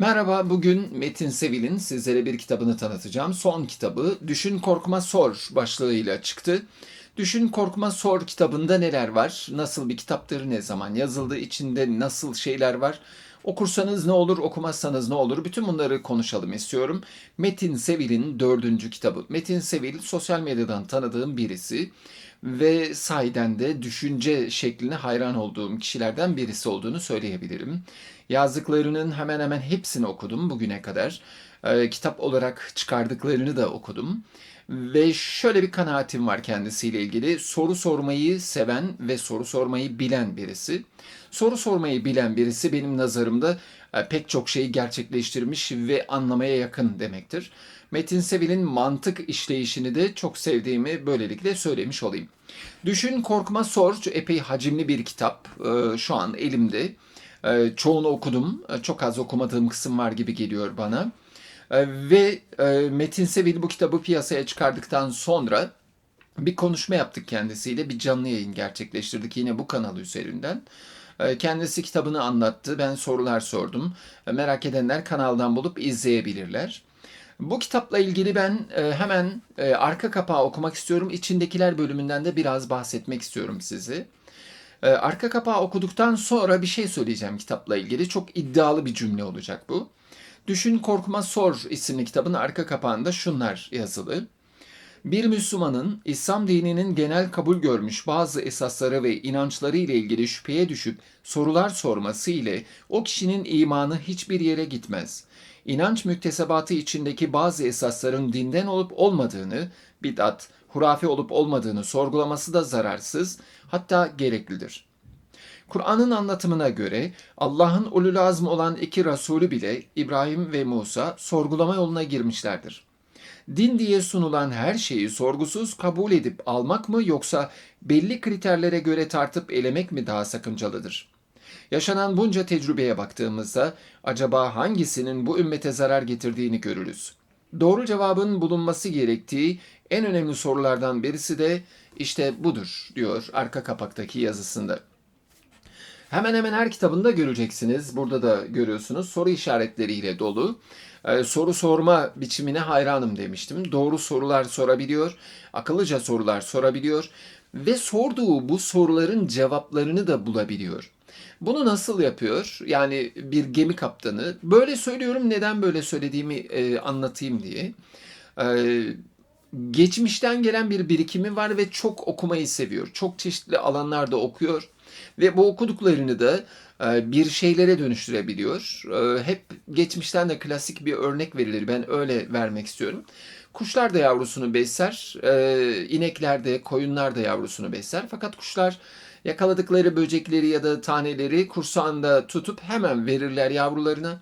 Merhaba, bugün Metin Sevil'in sizlere bir kitabını tanıtacağım. Son kitabı Düşün Korkma Sor başlığıyla çıktı. Düşün Korkma Sor kitabında neler var? Nasıl bir kitaptır? Ne zaman yazıldı? İçinde nasıl şeyler var? Okursanız ne olur, okumazsanız ne olur? Bütün bunları konuşalım istiyorum. Metin Sevil'in dördüncü kitabı. Metin Sevil sosyal medyadan tanıdığım birisi ve sahiden de düşünce şekline hayran olduğum kişilerden birisi olduğunu söyleyebilirim. Yazdıklarının hemen hemen hepsini okudum bugüne kadar. Ee, kitap olarak çıkardıklarını da okudum. Ve şöyle bir kanaatim var kendisiyle ilgili. Soru sormayı seven ve soru sormayı bilen birisi. Soru sormayı bilen birisi benim nazarımda e, pek çok şeyi gerçekleştirmiş ve anlamaya yakın demektir. Metin Sevil'in mantık işleyişini de çok sevdiğimi böylelikle söylemiş olayım. Düşün Korkma Sor epey hacimli bir kitap. Ee, Şu an elimde. Ee, Çoğunu okudum. Ee, Çok az okumadığım kısım var gibi geliyor bana. Ve e, Metin Sevil bu kitabı piyasaya çıkardıktan sonra bir konuşma yaptık kendisiyle. Bir canlı yayın gerçekleştirdik yine bu kanal üzerinden. Kendisi kitabını anlattı. Ben sorular sordum. Merak edenler kanaldan bulup izleyebilirler. Bu kitapla ilgili ben e, hemen e, arka kapağı okumak istiyorum. İçindekiler bölümünden de biraz bahsetmek istiyorum sizi. E, arka kapağı okuduktan sonra bir şey söyleyeceğim kitapla ilgili. Çok iddialı bir cümle olacak bu. Düşün Korkma Sor isimli kitabın arka kapağında şunlar yazılı. Bir Müslümanın İslam dininin genel kabul görmüş bazı esasları ve inançları ile ilgili şüpheye düşüp sorular sorması ile o kişinin imanı hiçbir yere gitmez. İnanç müktesebatı içindeki bazı esasların dinden olup olmadığını, bid'at, hurafe olup olmadığını sorgulaması da zararsız, hatta gereklidir. Kur'an'ın anlatımına göre Allah'ın ulul azm olan iki Resulü bile İbrahim ve Musa sorgulama yoluna girmişlerdir. Din diye sunulan her şeyi sorgusuz kabul edip almak mı yoksa belli kriterlere göre tartıp elemek mi daha sakıncalıdır? Yaşanan bunca tecrübeye baktığımızda acaba hangisinin bu ümmete zarar getirdiğini görürüz. Doğru cevabın bulunması gerektiği en önemli sorulardan birisi de işte budur diyor arka kapaktaki yazısında. Hemen hemen her kitabında göreceksiniz. Burada da görüyorsunuz. Soru işaretleriyle dolu. Ee, soru sorma biçimine hayranım demiştim. Doğru sorular sorabiliyor, akıllıca sorular sorabiliyor ve sorduğu bu soruların cevaplarını da bulabiliyor. Bunu nasıl yapıyor? Yani bir gemi kaptanı. Böyle söylüyorum neden böyle söylediğimi e, anlatayım diye. Ee, geçmişten gelen bir birikimi var ve çok okumayı seviyor. Çok çeşitli alanlarda okuyor ve bu okuduklarını da e, bir şeylere dönüştürebiliyor. E, Hep geçmişten de klasik bir örnek verilir. Ben öyle vermek istiyorum. Kuşlar da yavrusunu besler, e, inekler de, koyunlar da yavrusunu besler. Fakat kuşlar yakaladıkları böcekleri ya da taneleri kursağında tutup hemen verirler yavrularına.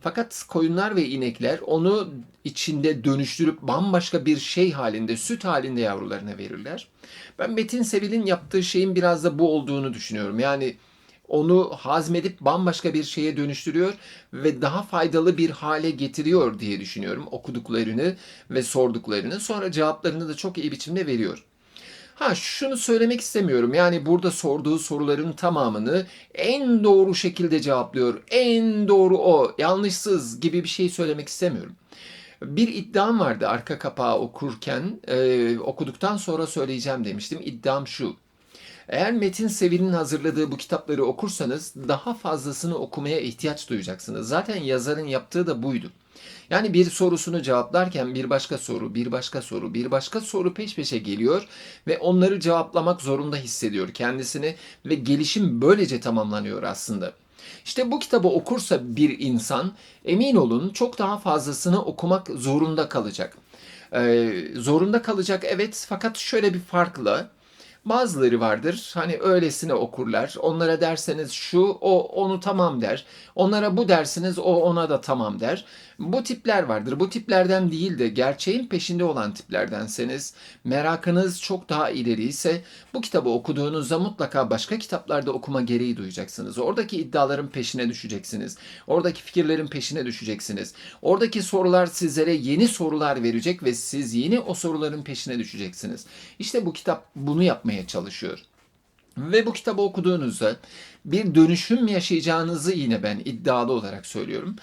Fakat koyunlar ve inekler onu içinde dönüştürüp bambaşka bir şey halinde, süt halinde yavrularına verirler. Ben Metin Sevil'in yaptığı şeyin biraz da bu olduğunu düşünüyorum. Yani onu hazmedip bambaşka bir şeye dönüştürüyor ve daha faydalı bir hale getiriyor diye düşünüyorum okuduklarını ve sorduklarını. Sonra cevaplarını da çok iyi biçimde veriyor. Ha şunu söylemek istemiyorum. Yani burada sorduğu soruların tamamını en doğru şekilde cevaplıyor. En doğru o, yanlışsız gibi bir şey söylemek istemiyorum. Bir iddiam vardı arka kapağı okurken, e, okuduktan sonra söyleyeceğim demiştim. İddiam şu. Eğer Metin Sevil'in hazırladığı bu kitapları okursanız daha fazlasını okumaya ihtiyaç duyacaksınız. Zaten yazarın yaptığı da buydu. Yani bir sorusunu cevaplarken bir başka soru, bir başka soru, bir başka soru peş peşe geliyor ve onları cevaplamak zorunda hissediyor kendisini ve gelişim böylece tamamlanıyor aslında. İşte bu kitabı okursa bir insan emin olun çok daha fazlasını okumak zorunda kalacak. Ee, zorunda kalacak evet fakat şöyle bir farkla Bazıları vardır hani öylesine okurlar. Onlara derseniz şu o onu tamam der. Onlara bu dersiniz o ona da tamam der. Bu tipler vardır. Bu tiplerden değil de gerçeğin peşinde olan tiplerdenseniz merakınız çok daha ileri ise bu kitabı okuduğunuzda mutlaka başka kitaplarda okuma gereği duyacaksınız. Oradaki iddiaların peşine düşeceksiniz. Oradaki fikirlerin peşine düşeceksiniz. Oradaki sorular sizlere yeni sorular verecek ve siz yeni o soruların peşine düşeceksiniz. İşte bu kitap bunu yapmaya çalışıyor. Ve bu kitabı okuduğunuzda bir dönüşüm yaşayacağınızı yine ben iddialı olarak söylüyorum.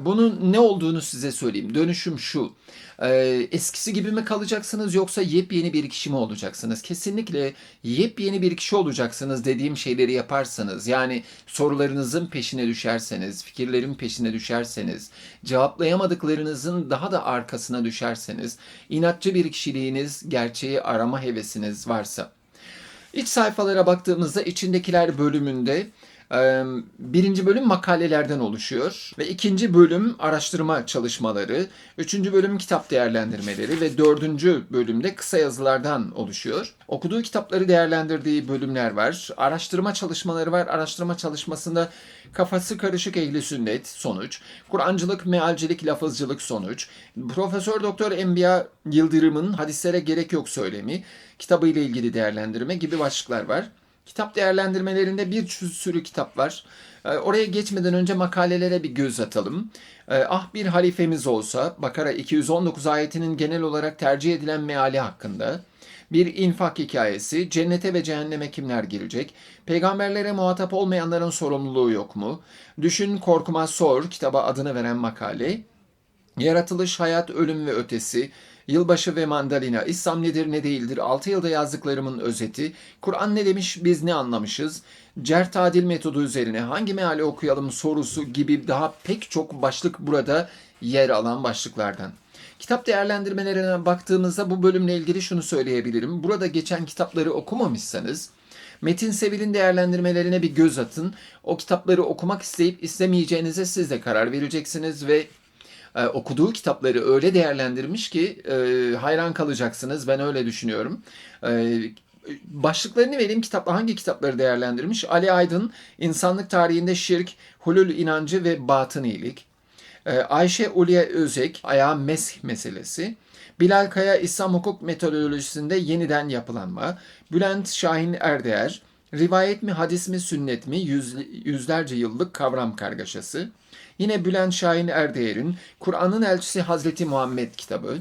Bunun ne olduğunu size söyleyeyim. Dönüşüm şu. Ee, eskisi gibi mi kalacaksınız yoksa yepyeni bir kişi mi olacaksınız? Kesinlikle yepyeni bir kişi olacaksınız dediğim şeyleri yaparsanız, yani sorularınızın peşine düşerseniz, fikirlerin peşine düşerseniz, cevaplayamadıklarınızın daha da arkasına düşerseniz, inatçı bir kişiliğiniz, gerçeği arama hevesiniz varsa. İç sayfalara baktığımızda içindekiler bölümünde birinci bölüm makalelerden oluşuyor ve ikinci bölüm araştırma çalışmaları, üçüncü bölüm kitap değerlendirmeleri ve dördüncü bölümde kısa yazılardan oluşuyor. Okuduğu kitapları değerlendirdiği bölümler var. Araştırma çalışmaları var. Araştırma çalışmasında kafası karışık ehli sünnet sonuç, Kur'ancılık, mealcilik, lafızcılık sonuç, Profesör Doktor Enbiya Yıldırım'ın hadislere gerek yok söylemi, kitabı ile ilgili değerlendirme gibi başlıklar var. Kitap değerlendirmelerinde bir sürü kitap var. Ee, oraya geçmeden önce makalelere bir göz atalım. Ee, ah bir halifemiz olsa Bakara 219 ayetinin genel olarak tercih edilen meali hakkında bir infak hikayesi, cennete ve cehenneme kimler girecek, peygamberlere muhatap olmayanların sorumluluğu yok mu, düşün korkma sor kitaba adını veren makale, yaratılış, hayat, ölüm ve ötesi, Yılbaşı ve mandalina, İslam nedir ne değildir, 6 yılda yazdıklarımın özeti, Kur'an ne demiş biz ne anlamışız, cer tadil metodu üzerine hangi meali okuyalım sorusu gibi daha pek çok başlık burada yer alan başlıklardan. Kitap değerlendirmelerine baktığımızda bu bölümle ilgili şunu söyleyebilirim. Burada geçen kitapları okumamışsanız Metin Sevil'in değerlendirmelerine bir göz atın. O kitapları okumak isteyip istemeyeceğinize siz de karar vereceksiniz ve e, okuduğu kitapları öyle değerlendirmiş ki e, hayran kalacaksınız. Ben öyle düşünüyorum. E, başlıklarını vereyim kitapla hangi kitapları değerlendirmiş? Ali Aydın, İnsanlık Tarihinde Şirk, Hulul inancı ve Batınilik. E, Ayşe Ulya Özek, Ayağı Mesh meselesi. Bilal Kaya, İslam hukuk metodolojisinde yeniden yapılanma. Bülent Şahin Erdeğer, Rivayet mi, hadis mi, sünnet mi? Yüz, yüzlerce yıllık kavram kargaşası. Yine Bülent Şahin Erdeğer'in Kur'an'ın Elçisi Hazreti Muhammed kitabı.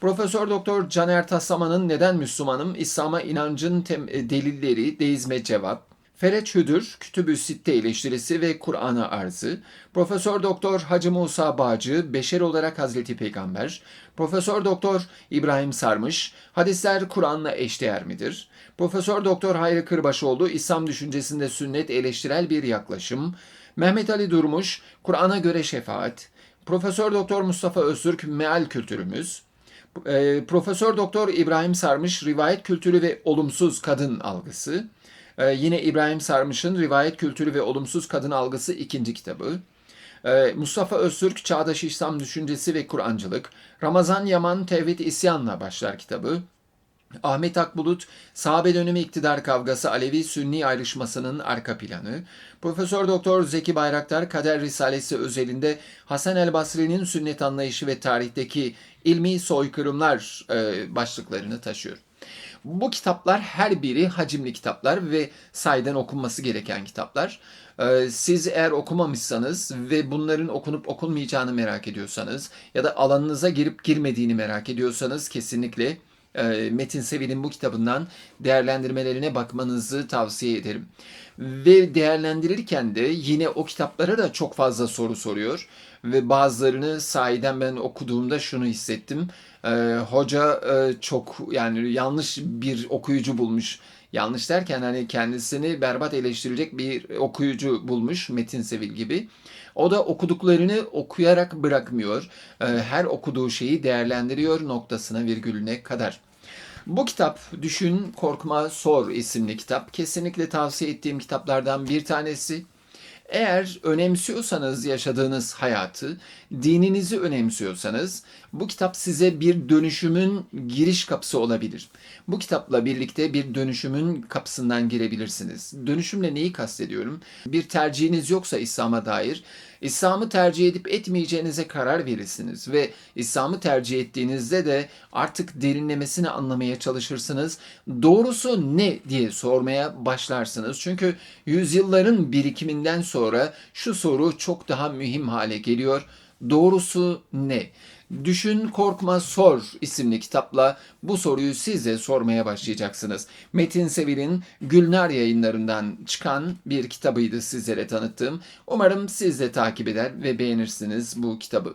Profesör Doktor Caner Taslaman'ın Neden Müslümanım? İslam'a inancın e, delilleri, deizme cevap. Fereç Hüdür, Kütüb-ü Sitte eleştirisi ve Kur'an'a arzı. Profesör Doktor Hacı Musa Bağcı, Beşer olarak Hazreti Peygamber. Profesör Doktor İbrahim Sarmış, Hadisler Kur'an'la eşdeğer midir? Profesör Doktor Hayri Kırbaşoğlu, İslam düşüncesinde sünnet eleştirel bir yaklaşım. Mehmet Ali Durmuş, Kur'an'a göre şefaat. Profesör Doktor Mustafa Öztürk, meal kültürümüz. E, Profesör Doktor İbrahim Sarmış, rivayet kültürü ve olumsuz kadın algısı. E, yine İbrahim Sarmış'ın Rivayet Kültürü ve Olumsuz Kadın Algısı ikinci kitabı. E, Mustafa Öztürk, Çağdaş İslam Düşüncesi ve Kur'ancılık. Ramazan Yaman, Tevhid İsyan'la başlar kitabı. Ahmet Akbulut, sahabe dönemi iktidar kavgası Alevi-Sünni ayrışmasının arka planı. Profesör Doktor Zeki Bayraktar, Kader Risalesi özelinde Hasan el Basri'nin sünnet anlayışı ve tarihteki ilmi soykırımlar e, başlıklarını taşıyor. Bu kitaplar her biri hacimli kitaplar ve sayeden okunması gereken kitaplar. Ee, siz eğer okumamışsanız ve bunların okunup okunmayacağını merak ediyorsanız ya da alanınıza girip girmediğini merak ediyorsanız kesinlikle e, Metin Sevil'in bu kitabından değerlendirmelerine bakmanızı tavsiye ederim. Ve değerlendirirken de yine o kitaplara da çok fazla soru soruyor. Ve bazılarını sahiden ben okuduğumda şunu hissettim. Ee, hoca e, çok yani yanlış bir okuyucu bulmuş. Yanlış derken hani kendisini berbat eleştirecek bir okuyucu bulmuş Metin Sevil gibi. O da okuduklarını okuyarak bırakmıyor. Ee, her okuduğu şeyi değerlendiriyor noktasına virgülüne kadar. Bu kitap Düşün, Korkma, Sor isimli kitap. Kesinlikle tavsiye ettiğim kitaplardan bir tanesi. Eğer önemsiyorsanız yaşadığınız hayatı, dininizi önemsiyorsanız bu kitap size bir dönüşümün giriş kapısı olabilir. Bu kitapla birlikte bir dönüşümün kapısından girebilirsiniz. Dönüşümle neyi kastediyorum? Bir tercihiniz yoksa İslam'a dair İslam'ı tercih edip etmeyeceğinize karar verirsiniz ve İslam'ı tercih ettiğinizde de artık derinlemesine anlamaya çalışırsınız. Doğrusu ne diye sormaya başlarsınız. Çünkü yüzyılların birikiminden sonra şu soru çok daha mühim hale geliyor. Doğrusu ne? Düşün, Korkma, Sor isimli kitapla bu soruyu siz de sormaya başlayacaksınız. Metin Sevil'in Gülnar yayınlarından çıkan bir kitabıydı sizlere tanıttığım. Umarım siz de takip eder ve beğenirsiniz bu kitabı.